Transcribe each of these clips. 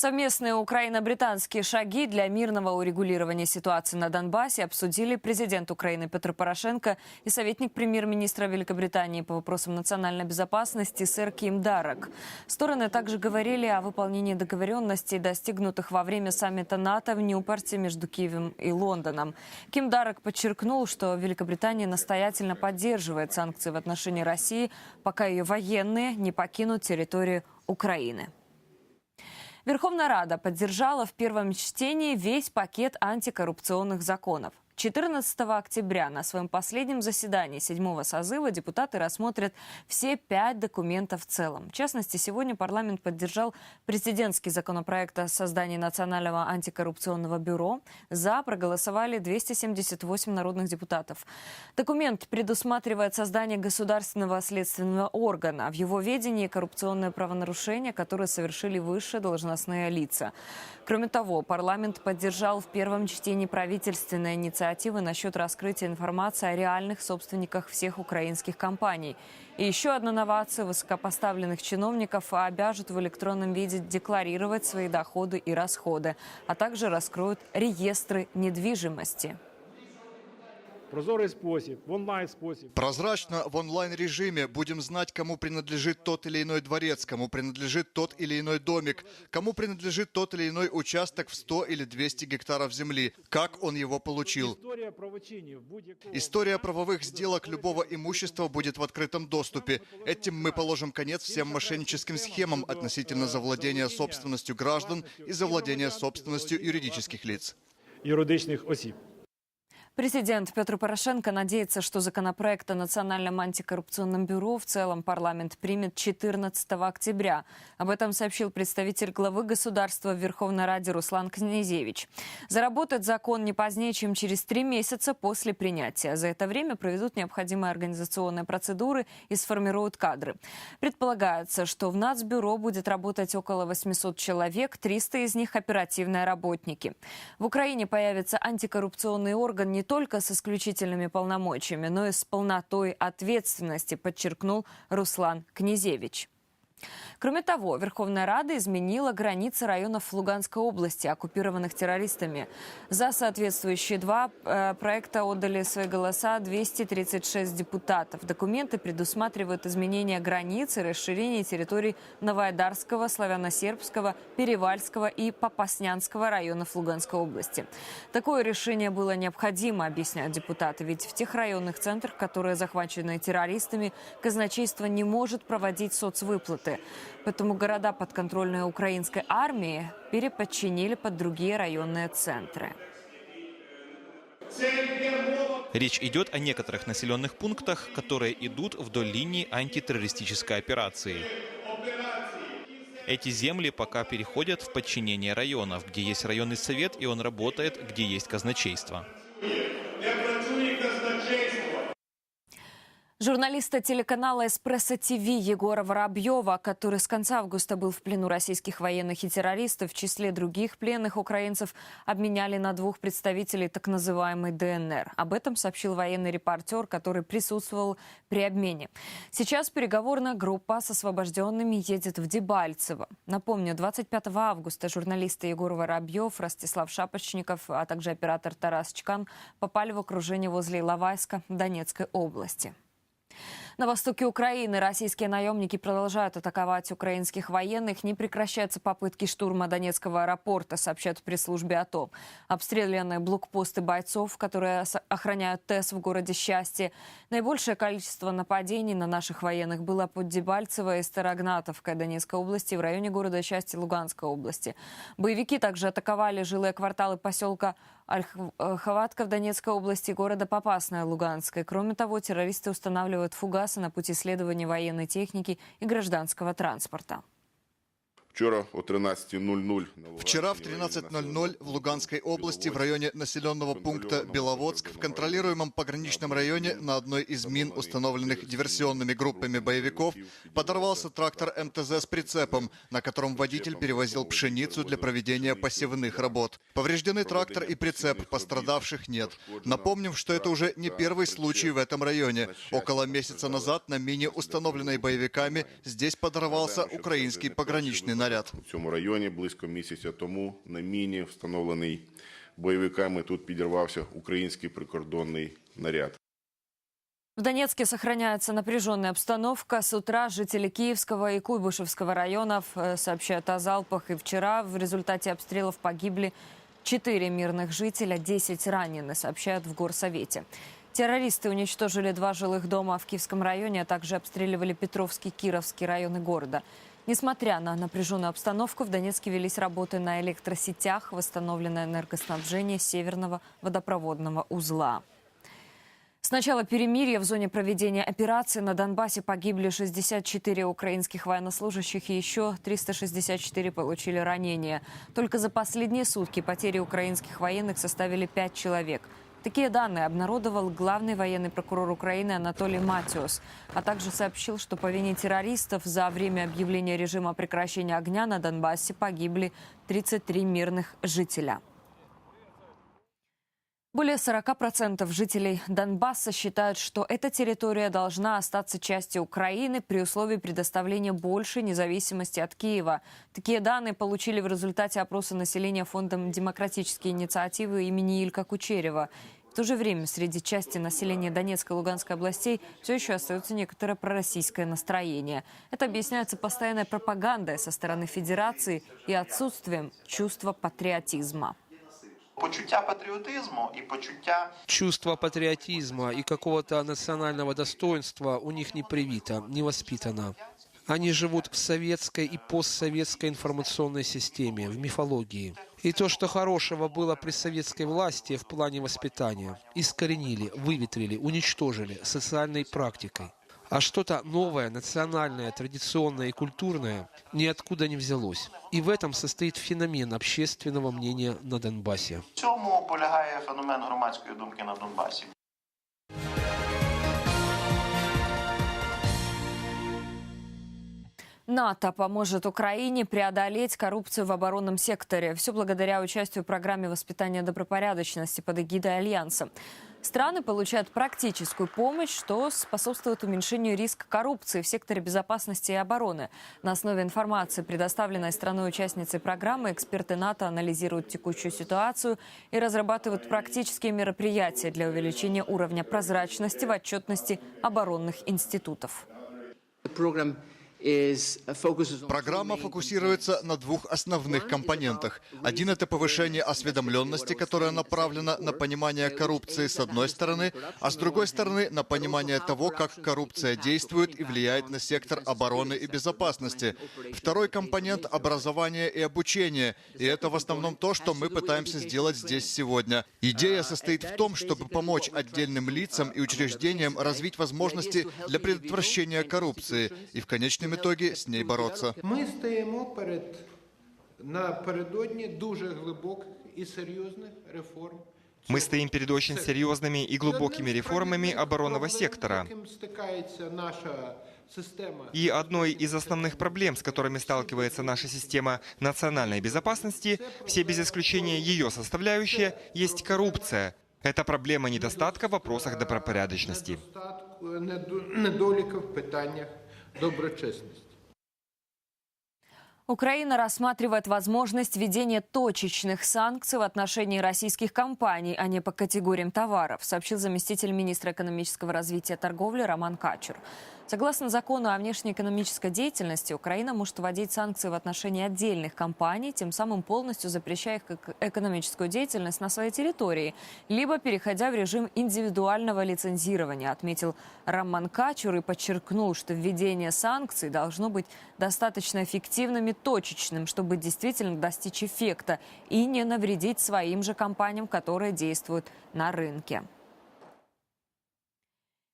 Совместные украино-британские шаги для мирного урегулирования ситуации на Донбассе обсудили президент Украины Петр Порошенко и советник премьер-министра Великобритании по вопросам национальной безопасности сэр Ким Дарак. Стороны также говорили о выполнении договоренностей, достигнутых во время саммита НАТО в Ньюпорте между Киевом и Лондоном. Ким Дарак подчеркнул, что Великобритания настоятельно поддерживает санкции в отношении России, пока ее военные не покинут территорию Украины. Верховная Рада поддержала в первом чтении весь пакет антикоррупционных законов. 14 октября на своем последнем заседании седьмого созыва депутаты рассмотрят все пять документов в целом. В частности, сегодня парламент поддержал президентский законопроект о создании Национального антикоррупционного бюро. За проголосовали 278 народных депутатов. Документ предусматривает создание государственного следственного органа. В его ведении коррупционные правонарушения, которые совершили высшие должностные лица. Кроме того, парламент поддержал в первом чтении правительственная инициатива инициативы насчет раскрытия информации о реальных собственниках всех украинских компаний. И еще одна новация высокопоставленных чиновников обяжет в электронном виде декларировать свои доходы и расходы, а также раскроют реестры недвижимости Прозорий спосіб, в онлайн спосіб. Прозрачно в онлайн-режиме будем знать, кому принадлежит тот или иной дворец, кому принадлежит тот или иной домик, кому принадлежит тот или иной участок в 100 или 200 гектаров земли, как он его получил. Історія правочинів будь-якого История правовых сделок любого имущества будет в открытом доступе. Этим мы положим конец всем мошенническим схемам относительно завладения собственностью граждан и завладения собственностью юридических лиц. юридичних осіб. Президент Петр Порошенко надеется, что законопроект о Национальном антикоррупционном бюро в целом парламент примет 14 октября. Об этом сообщил представитель главы государства в Верховной Раде Руслан Князевич. Заработает закон не позднее, чем через три месяца после принятия. За это время проведут необходимые организационные процедуры и сформируют кадры. Предполагается, что в Нацбюро будет работать около 800 человек, 300 из них оперативные работники. В Украине появится антикоррупционный орган не только с исключительными полномочиями, но и с полнотой ответственности, подчеркнул Руслан Князевич. Кроме того, Верховная Рада изменила границы районов Луганской области, оккупированных террористами. За соответствующие два э, проекта отдали свои голоса 236 депутатов. Документы предусматривают изменение границ и расширение территорий Новоайдарского, Славяно-Сербского, Перевальского и Попаснянского районов Луганской области. Такое решение было необходимо, объясняют депутаты, ведь в тех районных центрах, которые захвачены террористами, казначейство не может проводить соцвыплаты. Поэтому города подконтрольные украинской армии переподчинили под другие районные центры. Речь идет о некоторых населенных пунктах, которые идут вдоль линии антитеррористической операции. Эти земли пока переходят в подчинение районов, где есть районный совет, и он работает, где есть казначейство. Журналиста телеканала «Эспрессо ТВ» Егора Воробьева, который с конца августа был в плену российских военных и террористов, в числе других пленных украинцев обменяли на двух представителей так называемой ДНР. Об этом сообщил военный репортер, который присутствовал при обмене. Сейчас переговорная группа с освобожденными едет в Дебальцево. Напомню, 25 августа журналисты Егор Воробьев, Ростислав Шапочников, а также оператор Тарас Чкан попали в окружение возле Иловайска Донецкой области. На востоке Украины российские наемники продолжают атаковать украинских военных. Не прекращаются попытки штурма Донецкого аэропорта, сообщают в пресс-службе АТО. Обстрелянные блокпосты бойцов, которые охраняют ТЭС в городе Счастье. Наибольшее количество нападений на наших военных было под Дебальцево и Старогнатовкой Донецкой области в районе города Счастье Луганской области. Боевики также атаковали жилые кварталы поселка Ольховатка в Донецкой области города Попасная Луганской. Кроме того, террористы устанавливают фугасы на пути следования военной техники и гражданского транспорта. Вчора о 13.00 на Луганщині Вчера в районі 13.00 населеного в Луганской пункту области, в Біловодськ, районе населенного пункта Беловодск, в контролируемом пограничном районе на одной из мин, установленных диверсионными группами боевиков, подорвался трактор МТЗ с прицепом, на котором водитель перевозил пшеницу для проведения посевных работ. Повреждены трактор и прицеп, пострадавших нет. Напомним, что это уже не первый случай в этом районе. Около месяца назад на мине, установленной боевиками, здесь подорвался украинский пограничный наряд. У цьому районі близько місяця тому на міні, встановлений бойовиками, тут підірвався український прикордонний наряд. В Донецке сохраняется напряженная обстановка. С утра жители Киевского и Куйбышевского районов э, сообщают о залпах. И вчера в результате обстрелов погибли 4 мирных жителя, 10 ранены, сообщают в Горсовете. Террористы уничтожили два жилых дома в Киевском районе, а также обстреливали Петровский, Кировский районы города. Несмотря на напряженную обстановку, в Донецке велись работы на электросетях, восстановлено энергоснабжение северного водопроводного узла. С начала перемирия в зоне проведения операции на Донбассе погибли 64 украинских военнослужащих и еще 364 получили ранения. Только за последние сутки потери украинских военных составили 5 человек. Такие данные обнародовал главный военный прокурор Украины Анатолий Матиос, а также сообщил, что по вине террористов за время объявления режима прекращения огня на Донбассе погибли 33 мирных жителя. Более 40% жителей Донбасса считают, что эта территория должна остаться частью Украины при условии предоставления большей независимости от Киева. Такие данные получили в результате опроса населения фондом «Демократические инициативы» имени Илька Кучерева. В то же время среди части населения Донецкой и Луганской областей все еще остается некоторое пророссийское настроение. Это объясняется постоянной пропагандой со стороны Федерации и отсутствием чувства патриотизма. Почуття патріотизму і почуття Чувство патриотизма и какого-то национального достоинства у них не привито, не воспитано. Они живут в советской и постсоветской информационной системе, в мифологии. И то, что хорошего было при советской власти в плане воспитания, искоренили, выветрили, уничтожили социальной практикой А что-то новое, национальное, традиционное и культурное ниоткуда не взялось. И в этом состоит феномен общественного мнения на Донбассе. в цьому полягає феномен громадської думки на Донбасі. НАТО поможет Украине преодолеть коррупцию в оборонном секторе. Все благодаря участию в программе воспитания добропорядочности под эгидой Альянса. Страны получают практическую помощь, что способствует уменьшению риска коррупции в секторе безопасности и обороны. На основе информации, предоставленной страной-участницей программы, эксперты НАТО анализируют текущую ситуацию и разрабатывают практические мероприятия для увеличения уровня прозрачности в отчетности оборонных институтов. Программа фокусируется на двух основных компонентах. Один – это повышение осведомленности, которая направлена на понимание коррупции с одной стороны, а с другой стороны – на понимание того, как коррупция действует и влияет на сектор обороны и безопасности. Второй компонент – образование и обучение. И это в основном то, что мы пытаемся сделать здесь сегодня. Идея состоит в том, чтобы помочь отдельным лицам и учреждениям развить возможности для предотвращения коррупции и в конечном итоге с ней бороться. Ми стоїмо перед напередодні дуже глибоких і серйозних реформ. Мы стоим перед очень серьезными и глубокими реформами оборонного сектора. Яким стикається наша система И одной из основных проблем, с которыми сталкивается наша система национальной безопасности, все без исключения ее составляющие, есть коррупция. Это проблема недостатка в вопросах добропорядочности. недостатку неду- недоліки в питаннях доброчесності. Украина рассматривает возможность введения точечных санкций в отношении российских компаний, а не по категориям товаров, сообщил заместитель министра экономического развития и торговли Роман Качур. Согласно закону о внешнеэкономической деятельности, Украина может вводить санкции в отношении отдельных компаний, тем самым полностью запрещая их эк- экономическую деятельность на своей территории, либо переходя в режим индивидуального лицензирования, отметил Роман Качур и подчеркнул, что введение санкций должно быть достаточно эффективным и точечным, чтобы действительно достичь эффекта и не навредить своим же компаниям, которые действуют на рынке.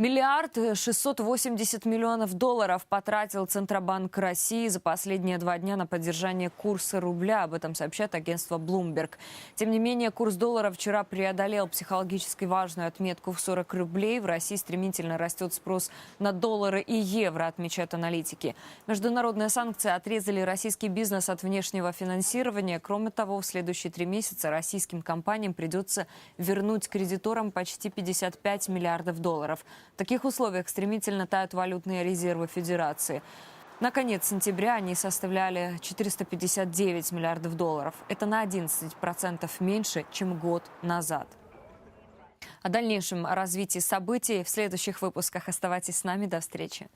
Миллиард 680 миллионов долларов потратил Центробанк России за последние два дня на поддержание курса рубля. Об этом сообщает агентство Bloomberg. Тем не менее, курс доллара вчера преодолел психологически важную отметку в 40 рублей. В России стремительно растет спрос на доллары и евро, отмечают аналитики. Международные санкции отрезали российский бизнес от внешнего финансирования. Кроме того, в следующие три месяца российским компаниям придется вернуть кредиторам почти 55 миллиардов долларов. В таких условиях стремительно тают валютные резервы Федерации. На конец сентября они составляли 459 миллиардов долларов. Это на 11% меньше, чем год назад. О дальнейшем развитии событий в следующих выпусках. Оставайтесь с нами. До встречи.